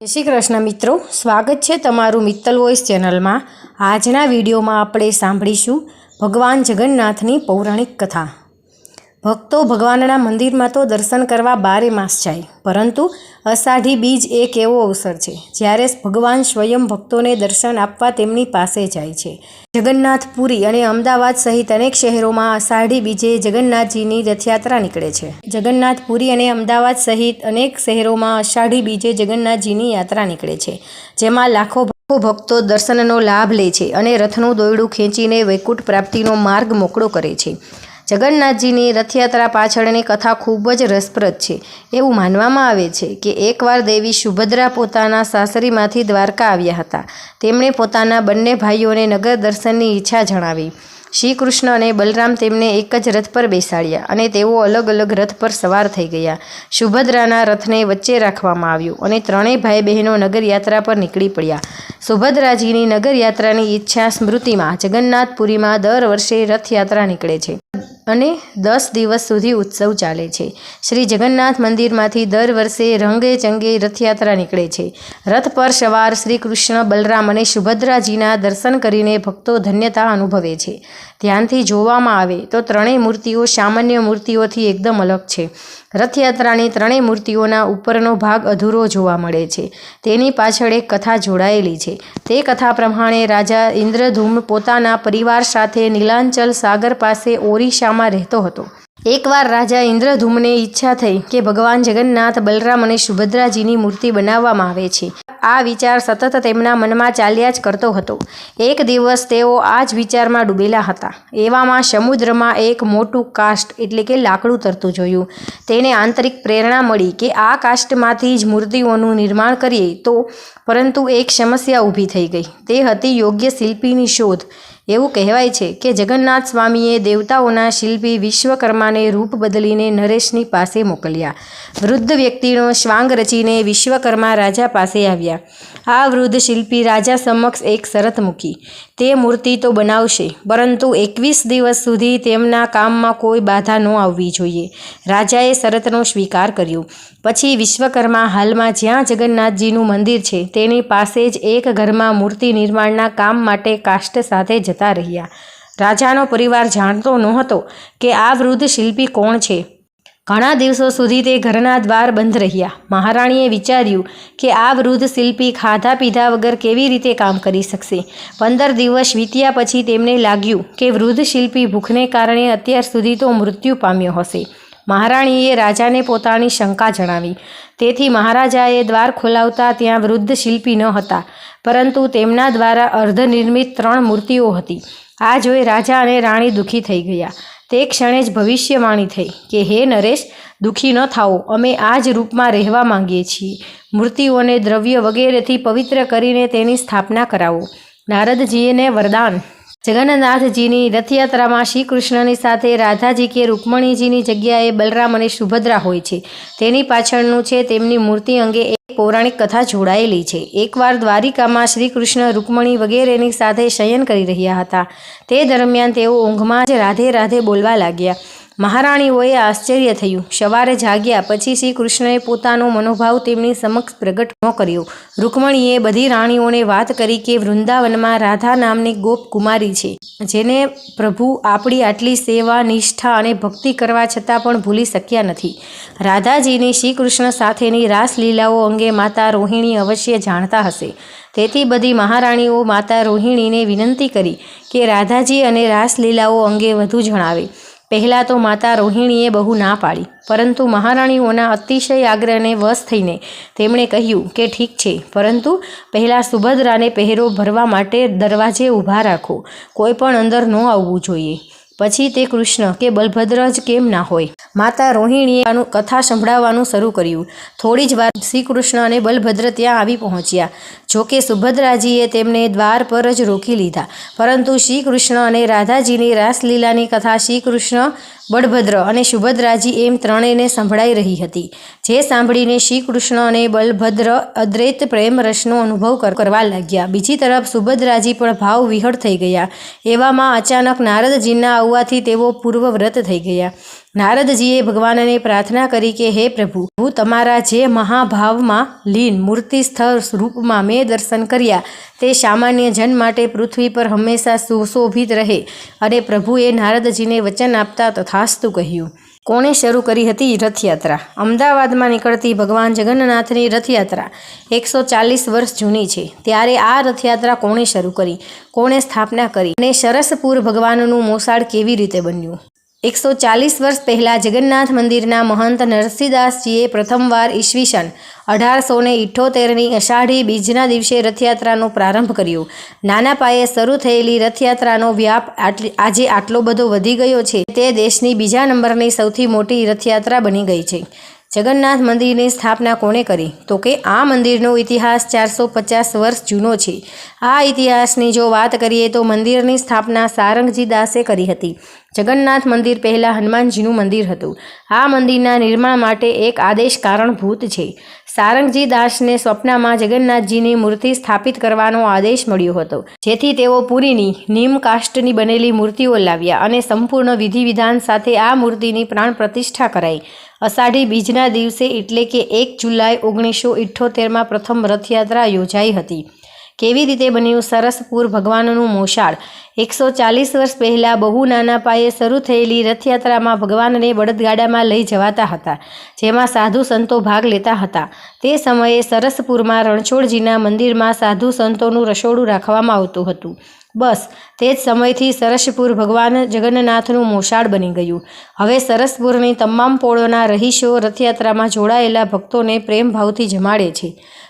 જય શ્રી કૃષ્ણ મિત્રો, સ્વાગત છે તમારું મિત્તલ વોઇસ ચેનલમાં. આજના વિડીયોમાં આપણે સાંભળીશું ભગવાન જગન્નાથની પૌરાણિક કથા. ભક્તો ભગવાનના મંદિરમાં તો દર્શન કરવા બારે માસ જાય, પરંતુ અષાઢી બીજ એક એવો અવસર છે, જ્યારે ભગવાન સ્વયં ભક્તોને દર્શન આપવા તેમની પાસે જાય છે. જગન્નાથપુરી અને અમદાવાદ સહિત અનેક શહેરોમાં અષાઢી બીજે જગન્નાથજીની રથયાત્રા નીકળે છે. જગન્નાથપુરી અને અમદાવાદ સહિત અનેક શહેરોમાં અષાઢી બીજે જગન્નાથજીની યાત્રા નીકળે છે, જેમાં લાખો ભક્તો દર્શનનો લાભ લે છે અને રથનું દોયડું ખેંચીને વૈકુંઠ પ્રાપ્તિનો માર્ગ મોકળો કરે છે. જગન્નાથજીની રથયાત્રા પાછળની કથા ખૂબ જ રસપ્રદ છે. એવું માનવામાં આવે છે કે એકવાર દેવી સુભદ્રા પોતાના સાસરીમાંથી દ્વારકા આવ્યા હતા. તેમણે પોતાના બંને ભાઈઓને નગર દર્શનની ઈચ્છા જણાવી. શ્રી કૃષ્ણ અને બલરામ તેમને એક જ રથ પર બેસાડ્યા અને તેઓ અલગ અલગ રથ પર સવાર થઈ ગયા. સુભદ્રાના રથને વચ્ચે રાખવામાં આવ્યું અને ત્રણેય ભાઈ બહેનો નગરયાત્રા પર નીકળી પડ્યા. સુભદ્રાજીની નગરયાત્રાની ઈચ્છા સ્મૃતિમાં જગન્નાથપુરીમાં દર વર્ષે રથયાત્રા નીકળે છે. અને દસ દિવસ સુધી ઉત્સવ ચાલે છે. શ્રી જગન્નાથ મંદિરમાંથી દર વર્ષે રંગે ચંગે રથયાત્રા નીકળે છે. રથ પર સવાર શ્રી કૃષ્ણ, બલરામ અને સુભદ્રાજીના દર્શન કરીને ભક્તો ધન્યતા અનુભવે છે. ધ્યાનથી જોવામાં આવે તો ત્રણેય મૂર્તિઓ સામાન્ય મૂર્તિઓથી એકદમ અલગ છે. રથયાત્રાની ત્રણેય મૂર્તિઓના ઉપરનો ભાગ અધૂરો જોવા મળે છે. તેની પાછળ એક કથા જોડાયેલી છે. તે કથા પ્રમાણે રાજા ઇન્દ્રધૂમ પોતાના પરિવાર સાથે નીલાંચલ સાગર પાસે ઓરિસ્સામાં રહેતો હતો. એકવાર રાજા ઇન્દ્રધૂમને ઈચ્છા થઈ કે ભગવાન જગન્નાથ બલરામ અને સુભદ્રાજીની મૂર્તિ બનાવવામાં આવે છે. આ વિચાર સતત તેમના મનમાં ચાલ્યા જ કરતો હતો. એક દિવસ તેઓ આ જ વિચારમાં ડૂબેલા હતા. એવામાં સમુદ્રમાં એક મોટું કાસ્ટ એટલે કે લાકડું તરતું જોયું. તેને આંતરિક પ્રેરણા મળી કે આ કાસ્ટમાંથી જ મૂર્તિઓનું નિર્માણ કરીએ તો પરંતુ એક સમસ્યા ઊભી થઈ ગઈ. તે હતી યોગ્ય શિલ્પીની શોધ. એવું કહેવાય છે કે જગન્નાથ સ્વામીએ દેવતાઓના શિલ્પી વિશ્વકર્માને રૂપ બદલીને નરેશની પાસે મોકલ્યા. વૃદ્ધ વ્યક્તિનો શ્વાંગ રચીને વિશ્વકર્મા રાજા પાસે આવ્યા. આ વૃદ્ધ શિલ્પી રાજા સમક્ષ એક શરત મૂકી તે મૂર્તિ તો બનાવશે, પરંતુ એકવીસ દિવસ સુધી તેમના કામમાં કોઈ બાધા ન આવવી જોઈએ. રાજાએ શરતનો સ્વીકાર કર્યો. પછી વિશ્વકર્મા હાલમાં જ્યાં જગન્નાથજીનું મંદિર છે, તેની પાસે જ એક ઘરમાં મૂર્તિ નિર્માણના કામ માટે કાષ્ટ સાથે જતા રહ્યા. રાજાનો પરિવાર જાણતો નહોતો કે આ વૃદ્ધ શિલ્પી કોણ છે. ઘણા દિવસો સુધી તે ઘરના દ્વાર બંધ રહ્યા. મહારાણીએ વિચાર્યું કે આ વૃદ્ધ શિલ્પી ખાધા પીધા વગર કેવી રીતે કામ કરી શકશે. પંદર દિવસ વીત્યા પછી તેમને લાગ્યું કે વૃદ્ધ શિલ્પી ભૂખને કારણે અત્યાર સુધી તો મૃત્યુ પામ્યો હશે. મહારાણીએ રાજાને પોતાની શંકા જણાવી. તેથી મહારાજાએ દ્વાર ખોલાવતા ત્યાં વૃદ્ધ શિલ્પી ન હતા, પરંતુ તેમના દ્વારા અર્ધનિર્મિત ત્રણ મૂર્તિઓ હતી. આ જોઈ રાજા અને રાણી દુઃખી થઈ ગયા. તે ક્ષણે જ ભવિષ્યવાણી થઈ કે, હે નરેશ, દુઃખી ન થાઓ. અમે આ જ રૂપમાં રહેવા માંગીએ છીએ. મૂર્તિઓને દ્રવ્ય વગેરેથી પવિત્ર કરીને તેની સ્થાપના કરાવો. નારદજીને વરદાન. જગન્નાથજીની રથયાત્રામાં શ્રી કૃષ્ણની સાથે રાધાજી કે રૂકમણીજીની જગ્યાએ બલરામ અને સુભદ્રા હોય છે. તેની પાછળનું છે તેમની મૂર્તિ અંગે પૌરાણિક કથા જોડાયેલી છે. એકવાર દ્વારિકામાં શ્રી કૃષ્ણ રૂકમણી વગેરેની સાથે શયન કરી રહ્યા હતા. તે દરમિયાન તેઓ ઊંઘમાં જ રાધે રાધે બોલવા લાગ્યા. મહારાણીઓએ આશ્ચર્ય થયું. સવારે જાગ્યા પછી શ્રી કૃષ્ણએ પોતાનો મનોભાવ તેમની સમક્ષ પ્રગટ ન કર્યો. રૂકમણીએ બધી રાણીઓને વાત કરી કે વૃંદાવનમાં રાધા નામની ગોપ કુમારી છે, જેને પ્રભુ આપણી આટલી સેવા, નિષ્ઠા અને ભક્તિ કરવા છતાં પણ ભૂલી શક્યા નથી. રાધાજીની શ્રી કૃષ્ણ સાથેની રાસલીલાઓ અંગે માતા રોહિણી અવશ્ય જાણતા હશે. તેથી બધી મહારાણીઓ માતા રોહિણીને વિનંતી કરી કે રાધાજી અને રાસલીલાઓ અંગે વધુ જણાવે. પહેલાં તો માતા રોહિણીએ બહુ ના પાડી, પરંતુ મહારાણીઓના અતિશય આગ્રહને વશ થઈને તેમણે કહ્યું કે ઠીક છે, પરંતુ પહેલાં સુભદ્રાને પહેરો ભરવા માટે દરવાજે ઊભા રાખો, કોઈ પણ અંદર ન આવવું જોઈએ. પછી તે કૃષ્ણ કે બલભદ્ર જ કેમ ના હોય? માતા રોહિણીએ કથા સંભળાવવાનું શરૂ કર્યું. થોડી જ વાર શ્રી કૃષ્ણ અને બલભદ્ર ત્યાં આવી પહોંચ્યા. જોકે સુભદ્રાજીએ તેમને દ્વાર પર જ રોકી લીધા. પરંતુ શ્રી કૃષ્ણ અને રાધાજીની રાસલીલાની કથા શ્રી કૃષ્ણ બળભદ્ર અને સુભદ્રાજી એમ ત્રણેયને સંભળાઈ રહી હતી. જે સાંભળીને શ્રી કૃષ્ણ અને બલભદ્ર અદ્વૈત પ્રેમ રસનો અનુભવ કરવા લાગ્યા. બીજી તરફ સુભદ્રાજી પણ ભાવ વિહળ થઈ ગયા. એવામાં અચાનક નારદજીના આવવાથી તેઓ પૂર્વવ્રત થઈ ગયા. નારદજીએ ભગવાનને પ્રાર્થના કરી કે, હે પ્રભુ, હું તમારા જે મહાભાવમાં લીન મૂર્તિ સ્થળ રૂપમાં મેં દર્શન કર્યા, તે સામાન્ય જન માટે પૃથ્વી પર હંમેશા સુશોભિત રહે. અને પ્રભુએ નારદજીને વચન આપતા તથાસ્તુ કહ્યું. કોણે શરૂ કરી હતી રથયાત્રા? અમદાવાદમાં નીકળતી ભગવાન જગન્નાથની રથયાત્રા એકસો ચાલીસ વર્ષ જૂની છે. ત્યારે આ રથયાત્રા કોણે શરૂ કરી? કોણે સ્થાપના કરી? અને સરસપુર ભગવાનનું મોસાળ કેવી રીતે બન્યું? એકસો ચાલીસ વર્ષ પહેલાં જગન્નાથ મંદિરના મહંત નરસિંહદાસજીએ પ્રથમવાર ઈસવીસન અઢારસો ને ઇઠ્ઠોતેરની અષાઢી બીજના દિવસે રથયાત્રાનો પ્રારંભ કર્યો. નાના પાયે શરૂ થયેલી રથયાત્રાનો વ્યાપ આજે આટલો બધો વધી ગયો છે તે દેશની બીજા નંબરની સૌથી મોટી રથયાત્રા બની ગઈ છે. જગન્નાથ મંદિરની સ્થાપના કોણે કરી? તો કે આ મંદિરનો ઇતિહાસ ચારસો પચાસ વર્ષ જૂનો છે. આ ઇતિહાસની જો વાત કરીએ તો મંદિરની સ્થાપના સારંગજી દાસે કરી હતી. જગન્નાથ મંદિર પહેલાં હનુમાનજીનું મંદિર હતું. આ મંદિરના નિર્માણ માટે એક આદેશ કારણભૂત છે. સારંગજી દાસને સ્વપ્નમાં જગન્નાથજીની મૂર્તિ સ્થાપિત કરવાનો આદેશ મળ્યો હતો. જેથી તેઓ પુરીની, નીમ કાષ્ટની બનેલી મૂર્તિઓ લાવ્યા અને સંપૂર્ણ વિધિવિધાન સાથે આ મૂર્તિની પ્રાણ પ્રતિષ્ઠા કરાઈ. અષાઢી બીજના દિવસે એટલે કે એક જુલાઈ ઓગણીસો ઇઠ્ઠોતેરમાં પ્રથમ રથયાત્રા યોજાઈ હતી. કેવી રીતે બન્યું સરસપુર ભગવાનનું મોશાળ? એકસો ચાલીસ વર્ષ પહેલાં બહુ નાના પાયે શરૂ થયેલી રથયાત્રામાં ભગવાનને બળદગાડામાં લઈ જવાતા હતા, જેમાં સાધુ સંતો ભાગ લેતા હતા. તે સમયે સરસપુરમાં રણછોડજીના મંદિરમાં સાધુ સંતોનું રસોડું રાખવામાં આવતું હતું. બસ, તે જ સમયથી સરસપુર ભગવાન જગન્નાથનું મોશાળ બની ગયું. હવે સરસપુરની તમામ પોળોના રહીશો રથયાત્રામાં જોડાયેલા ભક્તોને પ્રેમભાવથી જમાડે છે.